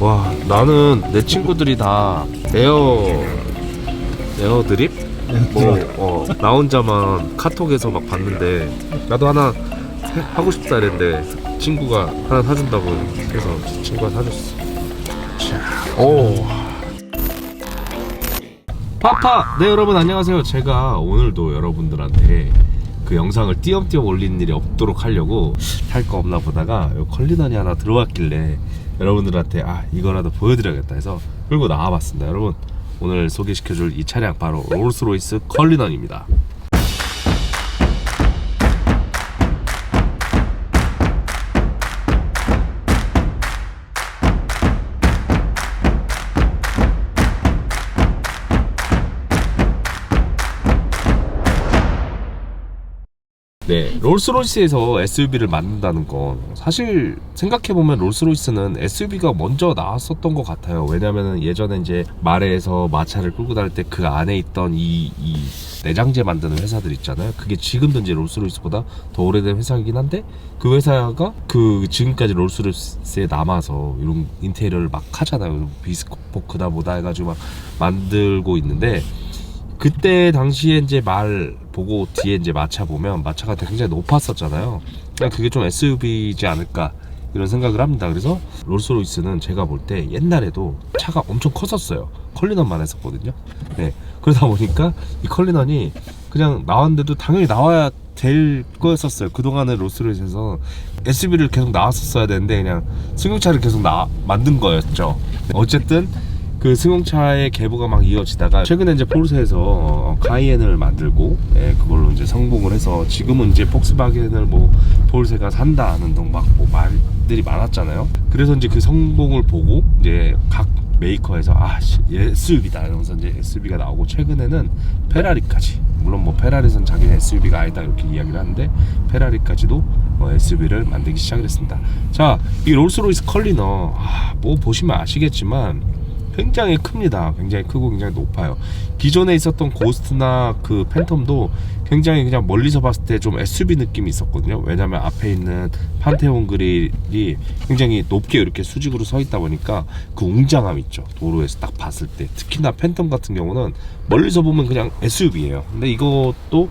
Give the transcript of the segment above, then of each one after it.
와 나는 내 친구들이 다 에어 에어 드립 뭐어 나 혼자만 카톡에서 막 봤는데 나도 하나 해- 하고 싶다 이랬는데 친구가 하나 사준다고 해서 친구가 사줬어. 자, 오. 파파 네 여러분 안녕하세요. 제가 오늘도 여러분들한테 그 영상을 띄엄띄엄 올리는 일이 없도록 하려고 탈거 없나 보다가 요 컬리넌이 하나 들어왔길래 여러분들한테 아 이거라도 보여드려야겠다 해서 끌고 나와봤습니다. 여러분 오늘 소개시켜줄 이 차량 바로 롤스로이스 컬리넌입니다. 네, 롤스로이스에서 SUV를 만든다는 건 사실 생각해 보면 롤스로이스는 SUV가 먼저 나왔었던 것 같아요. 왜냐면은 예전에 이제 마레에서 마차를 끌고 다닐 때 그 안에 있던 이, 이 내장재 만드는 회사들 있잖아요. 그게 지금도 이제 롤스로이스보다 더 오래된 회사이긴 한데 그 회사가 그 지금까지 롤스로이스에 남아서 이런 인테리어를 막 하잖아요. 비스포크다 뭐다 해가지고 막 만들고 있는데 그때 당시에 이제 말 보고 뒤에 이제 마차 보면 마차가 굉장히 높았었잖아요. 그냥 그게 좀 SUV지 않을까 이런 생각을 합니다. 그래서 롤스로이스는 제가 볼 때 옛날에도 차가 엄청 컸었어요. 컬리넌만 했었거든요. 네. 그러다 보니까 이 컬리넌이 그냥 나왔는데도 당연히 나와야 될 거였었어요. 그동안은 롤스로이스에서 SUV를 계속 나왔었어야 되는데 그냥 승용차를 계속 나 만든 거였죠. 어쨌든 그 승용차의 계보가 막 이어지다가 최근에 이제 포르쉐에서 어, 카이엔을 만들고 예, 그걸로 이제 성공을 해서 지금은 이제 폭스바겐을 뭐 포르쉐가 산다는 등막뭐 말들이 많았잖아요. 그래서 이제 그 성공을 보고 이제 각 메이커에서 아 씨, SUV다 이러면서 이제 SUV가 나오고 최근에는 페라리까지 물론 뭐 페라리는 자기는 SUV가 아니다 이렇게 이야기를 하는데 페라리까지도 어, SUV를 만들기 시작을 했습니다. 자, 이 롤스로이스 컬리너 아, 뭐 보시면 아시겠지만 굉장히 큽니다. 굉장히 크고 굉장히 높아요. 기존에 있었던 고스트나 그 팬텀도 굉장히 그냥 멀리서 봤을 때 좀 SUV 느낌이 있었거든요. 왜냐면 앞에 있는 판테온 그릴이 굉장히 높게 이렇게 수직으로 서 있다 보니까 그 웅장함 있죠. 도로에서 딱 봤을 때. 특히나 팬텀 같은 경우는 멀리서 보면 그냥 SUV예요. 근데 이것도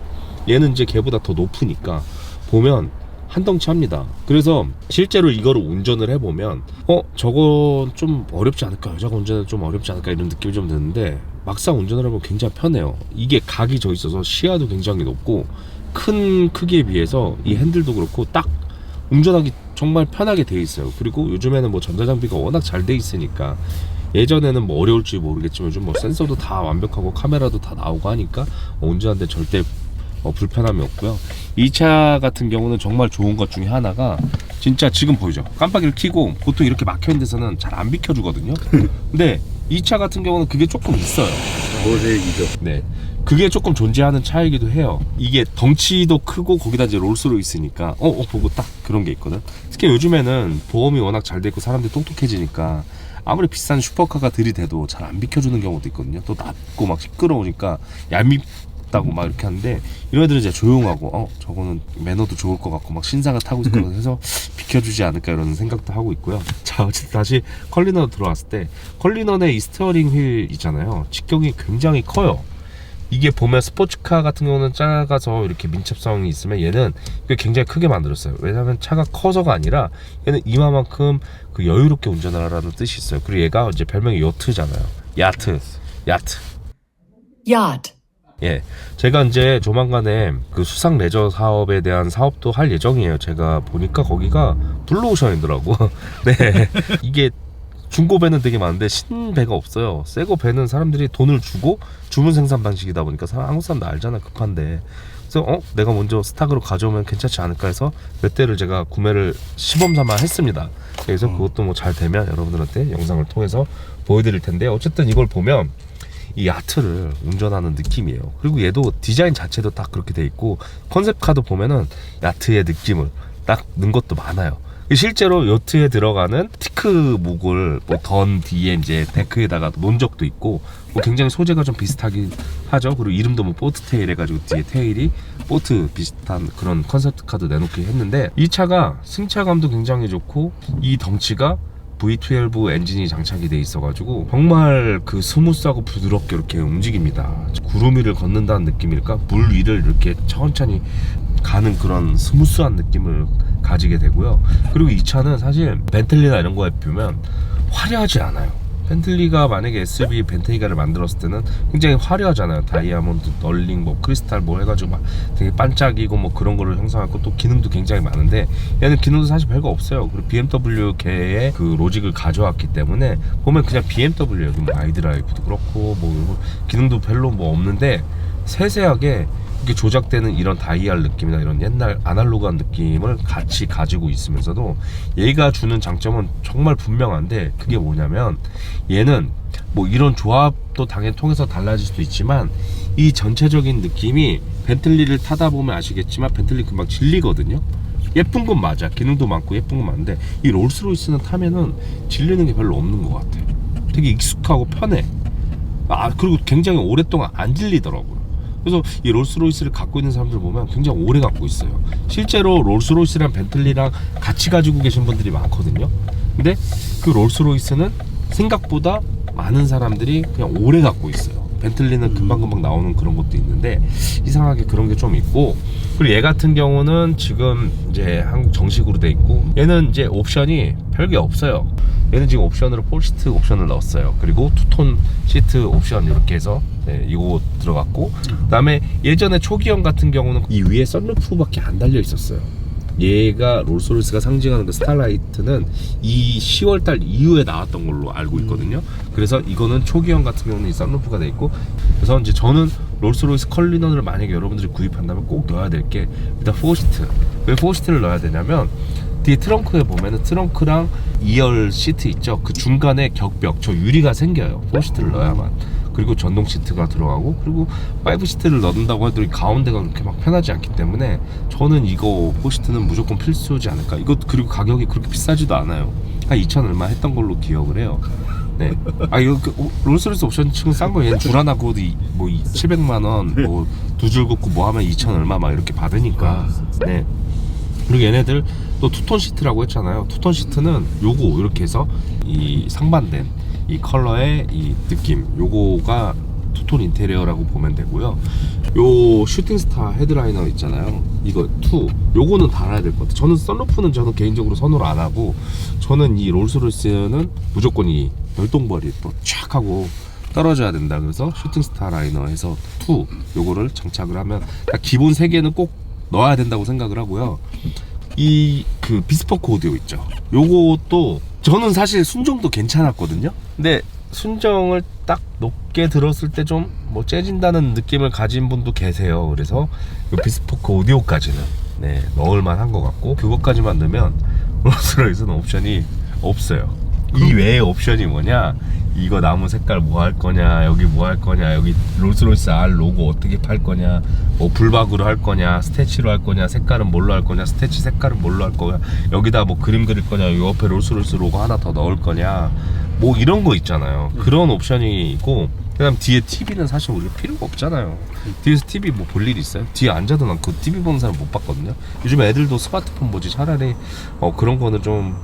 얘는 이제 걔보다 더 높으니까 보면 한덩치 합니다. 그래서 실제로 이거를 운전을 해보면 어 저건 좀 어렵지 않을까 여자가 운전은 좀 어렵지 않을까 이런 느낌이 좀 드는데 막상 운전을 해보면 굉장히 편해요. 이게 각이 져 있어서 시야도 굉장히 높고 큰 크기에 비해서 이 핸들도 그렇고 딱 운전하기 정말 편하게 돼 있어요. 그리고 요즘에는 뭐 전자장비가 워낙 잘 돼 있으니까 예전에는 뭐 어려울지 모르겠지만 요즘 뭐 센서도 다 완벽하고 카메라도 다 나오고 하니까 어, 운전하는데 절대 어, 불편함이 없고요. 이 차 같은 경우는 정말 좋은 것 중에 하나가 진짜 지금 보이죠? 깜빡이를 켜고 보통 이렇게 막혀 있는 데서는 잘 안 비켜주거든요. 근데 이 차 같은 경우는 그게 조금 있어요. 보색이죠. 네. 그게 조금 존재하는 차이기도 해요. 이게 덩치도 크고 거기다 이제 롤스로 있으니까 어, 어 보고 딱 그런 게 있거든. 특히 요즘에는 보험이 워낙 잘돼 있고 사람들이 똑똑해지니까 아무리 비싼 슈퍼카가 들이대도 잘 안 비켜주는 경우도 있거든요. 또 낮고 막 시끄러우니까 얄밉 다고 막 이렇게 하는데 이런 애들은 이제 조용하고 어 저거는 매너도 좋을 것 같고 막 신사가 타고 있을 것 같아서 비켜주지 않을까 이런 생각도 하고 있고요. 자 어쨌든 다시 컬리넌 들어왔을 때 컬리넌의 이 스티어링 휠 있잖아요. 직경이 굉장히 커요. 이게 보면 스포츠카 같은 경우는 작아서 이렇게 민첩성이 있으면 얘는 굉장히 크게 만들었어요. 왜냐하면 차가 커서가 아니라 얘는 이마만큼 그 여유롭게 운전을 하라는 뜻이 있어요. 그리고 얘가 이제 별명이 요트잖아요. 야트, 야트. yacht, 예, 제가 이제 조만간에 그 수상 레저 사업에 대한 사업도 할 예정이에요. 제가 보니까 거기가 블루오션이더라고. 네, 이게 중고 배는 되게 많은데 신배가 없어요. 새거 배는 사람들이 돈을 주고 주문 생산 방식이다 보니까 사람 한국 사람도 알잖아 급한데. 그래서 어 내가 먼저 스탁으로 가져오면 괜찮지 않을까 해서 몇 대를 제가 구매를 시범 삼아 했습니다. 그래서 그것도 뭐 잘 되면 여러분들한테 영상을 통해서 보여드릴 텐데 어쨌든 이걸 보면 이 야트를 운전하는 느낌이에요. 그리고 얘도 디자인 자체도 딱 그렇게 돼 있고 컨셉카도 보면은 야트의 느낌을 딱 넣은 것도 많아요. 실제로 요트에 들어가는 티크 목을 뭐 던 뒤에 이제 데크에다가 놓은 적도 있고 뭐 굉장히 소재가 좀 비슷하긴 하죠. 그리고 이름도 뭐 보트 테일 해가지고 뒤에 테일이 보트 비슷한 그런 컨셉트 카드 내놓게 했는데 이 차가 승차감도 굉장히 좋고 이 덩치가 V12 엔진이 장착이 돼 있어가지고 정말 그 스무스하고 부드럽게 이렇게 움직입니다. 구름 위를 걷는다는 느낌일까? 물 위를 이렇게 천천히 가는 그런 스무스한 느낌을 가지게 되고요. 그리고 이 차는 사실 벤틀리나 이런 거에 비하면 화려하지 않아요. 벤틀리가 만약에 SUV 벤틀리가를 만들었을 때는 굉장히 화려하잖아요. 다이아몬드, 널링, 뭐 크리스탈 뭐 해가지고 막 되게 반짝이고 뭐 그런 거를 형성하고 또 기능도 굉장히 많은데 얘는 기능도 사실 별거 없어요. 그리고 BMW 계의 그 로직을 가져왔기 때문에 보면 그냥 BMW예요. 뭐 아이드라이브도 그렇고 뭐 기능도 별로 뭐 없는데 세세하게 이렇게 조작되는 이런 다이얼 느낌이나 이런 옛날 아날로그한 느낌을 같이 가지고 있으면서도 얘가 주는 장점은 정말 분명한데 그게 뭐냐면 얘는 뭐 이런 조합도 당연히 통해서 달라질 수도 있지만 이 전체적인 느낌이 벤틀리를 타다 보면 아시겠지만 벤틀리 금방 질리거든요. 예쁜 건 맞아. 기능도 많고 예쁜 건 많은데 이 롤스로이스는 타면은 질리는 게 별로 없는 것 같아. 되게 익숙하고 편해. 아 그리고 굉장히 오랫동안 안 질리더라고요. 그래서 이 롤스로이스를 갖고 있는 사람들 보면 굉장히 오래 갖고 있어요. 실제로 롤스로이스랑 벤틀리랑 같이 가지고 계신 분들이 많거든요. 근데 그 롤스로이스는 생각보다 많은 사람들이 그냥 오래 갖고 있어요. 벤틀리는 금방금방 나오는 그런 것도 있는데 이상하게 그런 게 좀 있고 그리고 얘 같은 경우는 지금 이제 한국 정식으로 돼 있고 얘는 이제 옵션이 별게 없어요. 얘는 지금 옵션으로 폴시트 옵션을 넣었어요. 그리고 투톤 시트 옵션 이렇게 해서 네, 이거 들어갔고 그다음에 예전에 초기형 같은 경우는 이 위에 썬루프밖에 안 달려 있었어요. 얘가 롤스로이스가 상징하는 그 스타라이트는 이 10월달 이후에 나왔던 걸로 알고 있거든요. 그래서 이거는 초기형 같은 경우는 이 썬루프가 돼 있고 그래서 이제 저는 롤스로이스 컬리넌을 만약에 여러분들이 구입한다면 꼭 넣어야 될 게 일단 포시트. 왜 포시트를 넣어야 되냐면 뒤에 트렁크에 보면은 트렁크랑 2열 시트 있죠. 그 중간에 격벽 저 유리가 생겨요. 포시트를 넣어야만. 그리고 전동 시트가 들어가고 그리고 파이브 시트를 넣는다고 해도 이 가운데가 그렇게 막 편하지 않기 때문에 저는 이거 포시트는 무조건 필수지 않을까. 이것 그리고 가격이 그렇게 비싸지도 않아요. 한 2천 얼마 했던 걸로 기억을 해요. 네. 아 이거 그 오- 롤스로이스 옵션 치고 싼거 얘는 줄 하나 구워도 이- 뭐 700만 원, 뭐 두줄 긋고 뭐 하면 2천 얼마 막 이렇게 받으니까. 네. 그리고 얘네들 또 투톤 시트라고 했잖아요. 투톤 시트는 요거 이렇게 해서 이 상반된 이 컬러의 이 느낌 요거가 투톤 인테리어라고 보면 되고요. 요 슈팅스타 헤드라이너 있잖아요. 이거 투 요거는 달아야 될 것 같아요. 저는 썬루프는 저는 개인적으로 선호를 안 하고 저는 이 롤스로이스는 무조건 이 별똥벌이 또쫙 하고 떨어져야 된다. 그래서 슈팅스타 라이너 해서 투 요거를 장착을 하면 그러니까 기본 세 개는 꼭 넣어야 된다고 생각을 하고요. 이 그 비스포크 오디오 있죠. 요것도 저는 사실 순정도 괜찮았거든요. 근데 순정을 딱 높게 들었을 때 좀 뭐 째진다는 느낌을 가진 분도 계세요. 그래서 요 비스포크 오디오까지는 네 넣을 만한 것 같고 그것까지만 넣으면 롤스로이스는 옵션이 없어요. 이 외에 옵션이 뭐냐? 이거 나무 색깔 뭐 할 거냐? 여기 뭐 할 거냐? 여기 롤스로이스 R 로고 어떻게 팔 거냐? 뭐 불박으로 할 거냐? 스태치로 할 거냐? 색깔은 뭘로 할 거냐? 스태치 색깔은 뭘로 할 거냐? 여기다 뭐 그림 그릴 거냐? 이 옆에 롤스로이스 로고 하나 더 넣을 거냐? 뭐 이런 거 있잖아요. 그런 옵션이 있고 그다음 뒤에 TV는 사실 우리가 필요가 없잖아요. 뒤에서 TV 뭐 볼 일 있어요? 뒤에 앉아도 난 그 TV 보는 사람 못 봤거든요. 요즘 애들도 스마트폰 보지 차라리 어 그런 거는 좀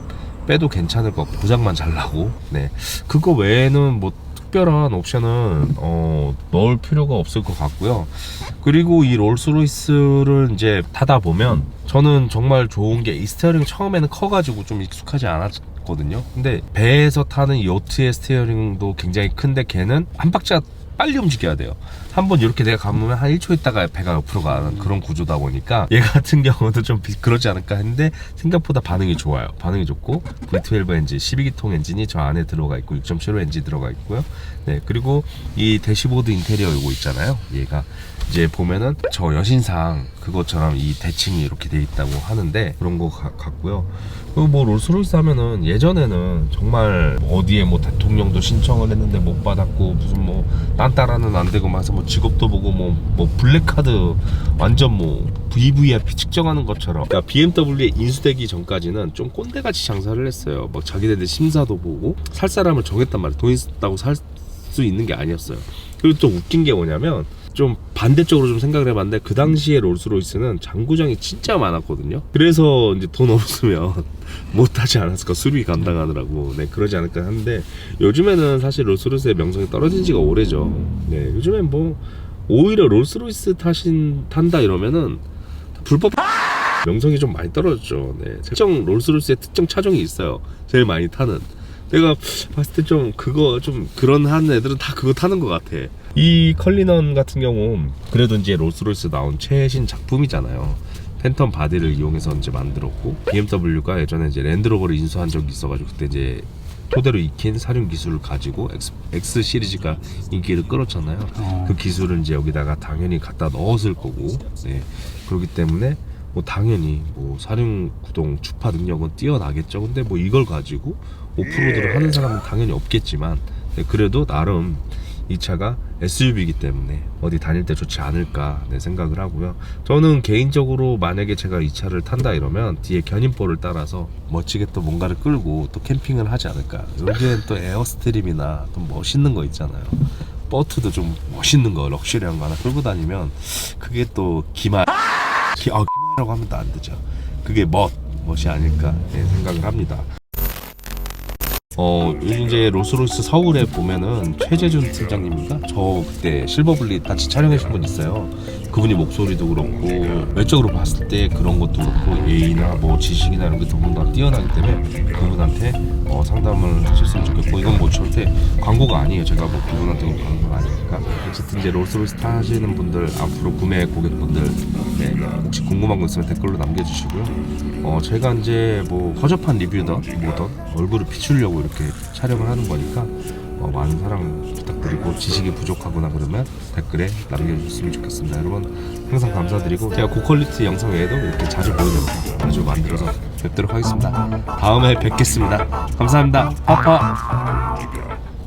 빼도 괜찮을 것 같고 고장만 잘 나고. 네. 그거 외에는 뭐 특별한 옵션은 어 넣을 필요가 없을 것 같고요. 그리고 이 롤스로이스를 이제 타다 보면 저는 정말 좋은 게 이 스티어링 처음에는 커가지고 좀 익숙하지 않았거든요. 근데 배에서 타는 요트의 스티어링도 굉장히 큰데 걔는 한 박자가 빨리 움직여야 돼요. 한번 이렇게 내가 감으면 한 1초 있다가 배가 옆으로 가는 그런 구조다 보니까 얘 같은 경우도 좀 비- 그러지 않을까 했는데 생각보다 반응이 좋아요. 반응이 좋고 V12 엔진 12기통 엔진이 저 안에 들어가 있고 6.75 엔진 들어가 있고요. 네 그리고 이 대시보드 인테리어 이거 있잖아요. 얘가 이제 보면은 저 여신상 그것처럼 이 대칭이 이렇게 돼 있다고 하는데 그런 거 가- 같고요. 그리고 뭐 롤스로이스 하면은 예전에는 정말 어디에 뭐 대통령도 신청을 했는데 못 받았고 무슨 뭐 딴따라는 안 되고 마서 뭐 직업도 보고 뭐 뭐 블랙카드 완전 뭐 VVIP 측정하는 것처럼 그러니까 BMW에 인수되기 전까지는 좀 꼰대같이 장사를 했어요. 뭐 자기네들 심사도 보고 살 사람을 정했단 말이에요. 돈 있다고 살 수 있는 게 아니었어요. 그리고 또 웃긴 게 뭐냐면 좀 반대쪽으로 좀 생각을 해봤는데 그 당시에 롤스로이스는 장구장이 진짜 많았거든요. 그래서 이제 돈 없으면 못하지 않았을까. 수리 감당하느라고. 네 그러지 않을까 하는데 요즘에는 사실 롤스로이스의 명성이 떨어진 지가 오래죠. 네 요즘엔 뭐 오히려 롤스로이스 타신 탄다 이러면은 불법 명성이 좀 많이 떨어졌죠. 네 특정 롤스로이스의 특정 차종이 있어요. 제일 많이 타는. 내가 봤을 때 좀 그거 좀 그런 한 애들은 다 그거 타는 것 같아 이 컬리넌 같은 경우 그래도 이제 롤스로이스 나온 최신 작품이잖아요 팬텀 바디를 이용해서 이제 만들었고 BMW가 예전에 이제 랜드로버를 인수한 적이 있어가지고 그때 이제 토대로 익힌 사륜 기술을 가지고 X, X 시리즈가 인기를 끌었잖아요. 어. 그 기술을 이제 여기다가 당연히 갖다 넣었을 거고, 네. 그렇기 때문에 뭐 당연히 뭐 사륜 구동 주파 능력은 뛰어나겠죠. 근데 뭐 이걸 가지고 오프로드를 하는 사람은 당연히 없겠지만, 네, 그래도 나름 이 차가 SUV이기 때문에 어디 다닐 때 좋지 않을까 네, 생각을 하고요. 저는 개인적으로 만약에 제가 이 차를 탄다 이러면 뒤에 견인볼을 따라서 멋지게 또 뭔가를 끌고 또 캠핑을 하지 않을까. 요즘엔 또 에어스트림이나 또 멋있는 거 있잖아요. 버트도 좀 멋있는 거, 럭셔리한 거 하나 끌고 다니면 그게 또 기마, 기, 아, 기마라고 하면 또 안 되죠. 그게 멋, 멋이 아닐까 네, 생각을 합니다. 어, 요즘 이제 롤스로이스 서울에 보면은 최재준 팀장님인가? 저 그때 실버블리 같이 촬영해준 분 있어요. 그분이 목소리도 그렇고 외적으로 봤을 때 그런 것도 그렇고 예의나 뭐 지식이나 이런 게 너무나 뛰어나기 때문에 그분한테 어, 상담을 하셨으면 좋겠고 이건 뭐 절대 광고가 아니에요. 제가 뭐 그분한테 온 광고가 아니니까 어쨌든 이제 롤스로이스 타시는 분들 앞으로 구매 고객분들 네, 혹시 궁금한 거 있으면 댓글로 남겨주시고요. 어, 제가 이제 뭐 허접한 리뷰든 뭐든 얼굴을 비추려고 이렇게 촬영을 하는 거니까 어, 많은 사랑 부탁드리고 지식이 부족하거나 그러면 댓글에 남겨주셨으면 좋겠습니다. 여러분 항상 감사드리고 제가 고퀄리티 영상 외에도 이렇게 자주 보여드립니다. 자주 만들어서 뵙도록 하겠습니다. 다음에 뵙겠습니다. 감사합니다. 파파.